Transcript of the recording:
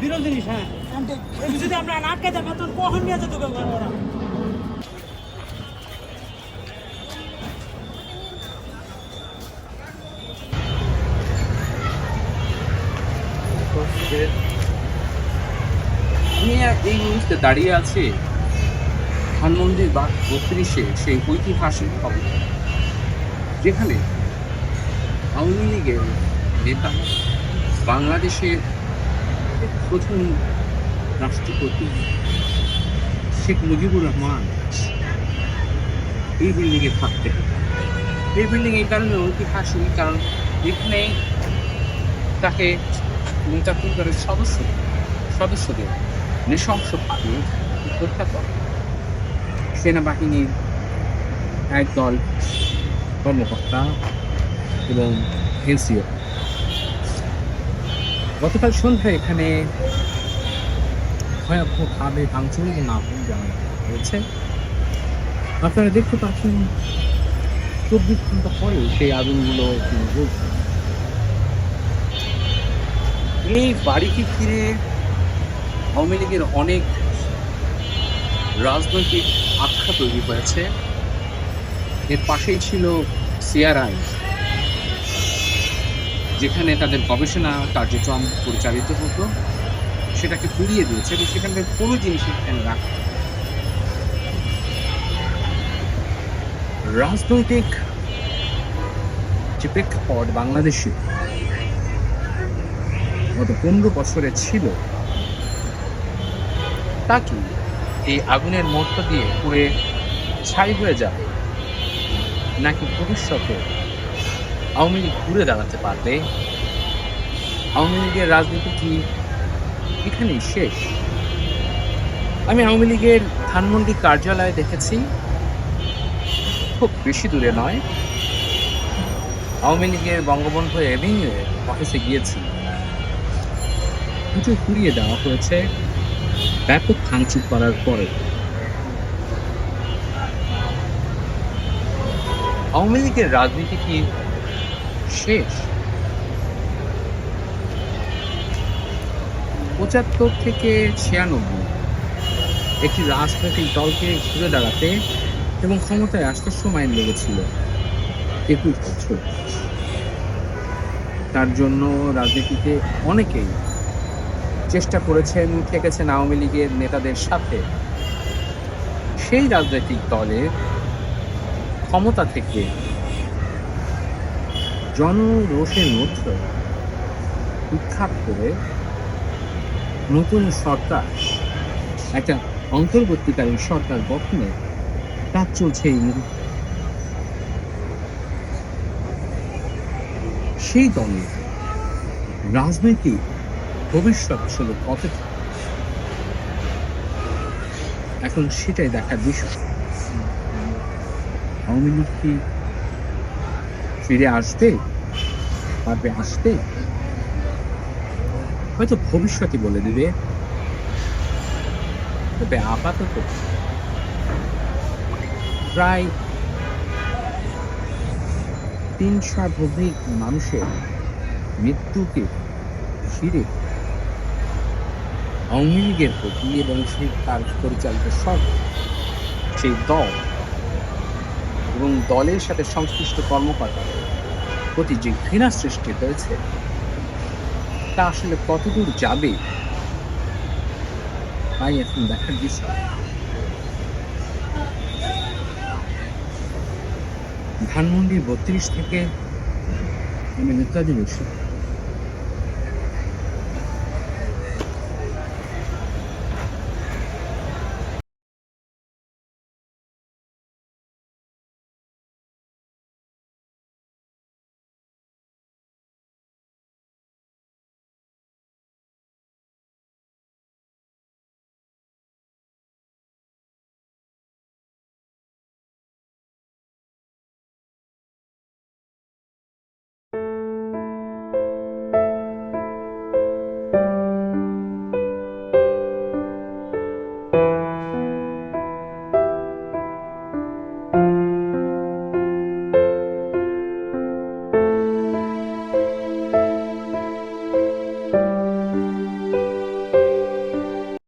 জিনিস হ্যাঁ যদি আমরা না আটকে যাবে তখন কখন নিয়ে যেতে ওরা আমি এই মুহূর্তে দাঁড়িয়ে আছি ধানমন্ডি বা বত্রিশে সেই ঐতিহাসিক ভবন, যেখানে আওয়ামী লীগের নেতা বাংলাদেশের প্রথম রাষ্ট্রপতি শেখ মুজিবুর রহমান এই বিল্ডিংয়ে থাকতেন। এই বিল্ডিং এই কারণে ঐতিহাসিক কারণ এখানে তাকে নেতা পরিবারের সদস্য, সদস্যদের নৃশংসভাবে হত্যা করে। সেনাবাহিনীর একদল কর্মকর্তা এবং এনসিও। গতকাল সন্ধ্যায় এখানে ভয়াবহভাবে ভাঙচুর এবং আগুন জানানো হয়েছে। আপনারা দেখতে পাচ্ছেন, চব্বিশ ঘণ্টা পরে সেই আগুনগুলো জ্বলছে। এই বাড়িটি ঘিরে আওয়ামী লীগের অনেক রাজনৈতিক আখ্যা তৈরি হয়েছে। এর পাশেই ছিল সিআরআই। যেখানে তাদের গবেষণা কার্যক্রম পরিচালিত হতো, সেটাকে পুড়িয়ে দিয়েছে এবং সেখানকার কোনো জিনিস এখানে রাখা রাজনৈতিক যে প্রেক্ষাপট বাংলাদেশে গত পনেরো বছরে ছিল, তা কি এই আগুনের মধ্য দিয়ে পুড়ে ছাই হয়ে যাবে নাকি ভবিষ্যতে আওয়ামী লীগ ঘুরে দাঁড়াতে পারবে আওয়ামী লীগের রাজনীতি কি এখানেই শেষ? আমি আওয়ামী লীগের ধানমন্ডি কার্যালয়ে দেখেছি, খুব বেশি দূরে নয়। আওয়ামী লীগের বঙ্গবন্ধু এভিনিউ অফিসে গিয়েছি। দুটো ঘুরিয়ে দেওয়া হয়েছে, ব্যাপক ভাঙচুর করার পরে। আওয়ামী লীগের রাজনীতি কি শেষ। পঁচাত্তর থেকে ছিয়ানব্বই। একটি রাজনৈতিক দলকে ঘুরে দাঁড়াতে এবং ক্ষমতায় আসতে সময় লেগেছিল একুশ বছর। তার জন্য রাজনীতিতে অনেকেই চেষ্টা করেছেন থেকেছেন আওয়ামী লীগের নেতাদের সাথে। সেই রাজনৈতিক দলের ক্ষমতা থেকে জনরোষের মধ্যে উৎখাত করে নতুন সরকার, একটা অন্তর্বর্তীকালীন সরকার গঠনের কাজ চলছে এই মুহূর্তে। সেই দলের রাজনৈতিক ভবিষ্যৎ ছিল কত এখন সেটাই দেখার বিষয়। আওয়ামী লীগ কি ফিরে আসবে পারবে আসতে হয়তো ভবিষ্যতে বলে দিবে। তবে আপাতত প্রায় তিন শতাধিক মানুষের মৃত্যুকে ঘিরে আওয়ামী লীগের প্রতি এবং সেই তার পরিচালিত সব সেই দল এবং দলের সাথে সংশ্লিষ্ট কর্মকর্তাদের প্রতি যে ঘৃণা সৃষ্টি হয়েছে, তা আসলে কতদূর যাবে? তাই এখন দেখার বিষয়। ধানমন্ডির বত্রিশ থেকে আমি নেতাজি বসে